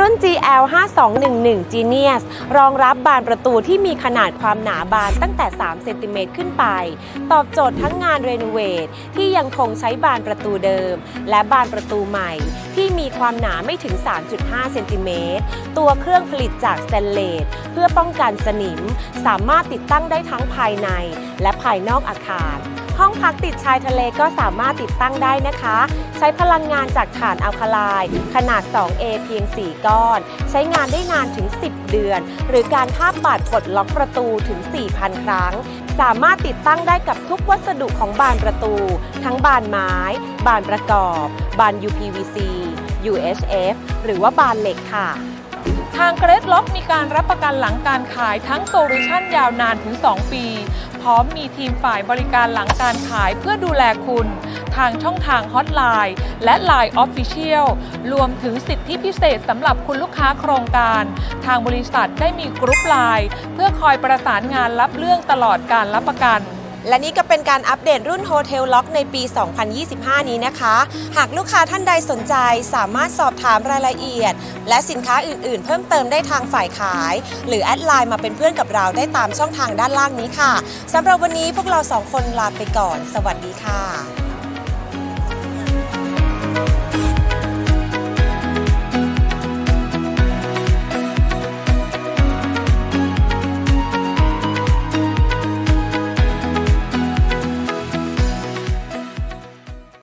รุ่น GL 5211 Genius รองรับบานประตูที่มีขนาดความหนาบานตั้งแต่ 3 เซนติเมตรขึ้นไป ตอบโจทย์ทั้งงานเรโนเวทที่ยังคงใช้บานประตูเดิม และบานประตูใหม่ ที่มีความหนาไม่ถึง 3.5 เซนติเมตร ตัวเครื่องผลิตจากสแตนเลสเพื่อป้องกันสนิม สามารถติดตั้งได้ทั้งภายในและภายนอกอาคาร ห้องพักติดชายทะเลก็สามารถติดตั้งได้นะคะ ใช้พลังงานจากถ่านอัลคาไลน์ขนาด 2A เพียง 4 ก้อน ใช้งานได้นานถึง 10 เดือน หรือการทาบบัตรปลดล็อกประตูถึง 4,000 ครั้ง สามารถติดตั้งได้กับทุกวัสดุของบานประตู ทั้งบานไม้ บานประกอบ บาน UPVC UHF หรือว่าบานเหล็กค่ะางเกรดล็อกมีการรับประกันหลังการขายทั้งโซลูชันยาวนานถึง 2 ปี พร้อมมีทีมฝ่ายบริการหลังการขายเพื่อดูแลคุณ ทางช่องทางฮอตไลน์และ Line Official รวมถึงสิทธิพิเศษสำหรับคุณลูกค้าโครงการ ทางบริษัทได้มีกรุ๊ปไลน์เพื่อคอยประสานงานรับเรื่องตลอดการรับประกัน และนี่ก็เป็นการอัปเดตรุ่นโฮเทลล็อกในปี 2025 นี้นะคะ หากลูกค้าท่านใดสนใจสามารถสอบถามรายละเอียด และสินค้าอื่นๆ เพิ่มเติมได้ทางฝ่ายขาย หรือแอดไลน์มาเป็นเพื่อนกับเราได้ตามช่องทางด้านล่างนี้ค่ะสำหรับวันนี้พวกเราสองคนลาไปก่อน สวัสดีค่ะ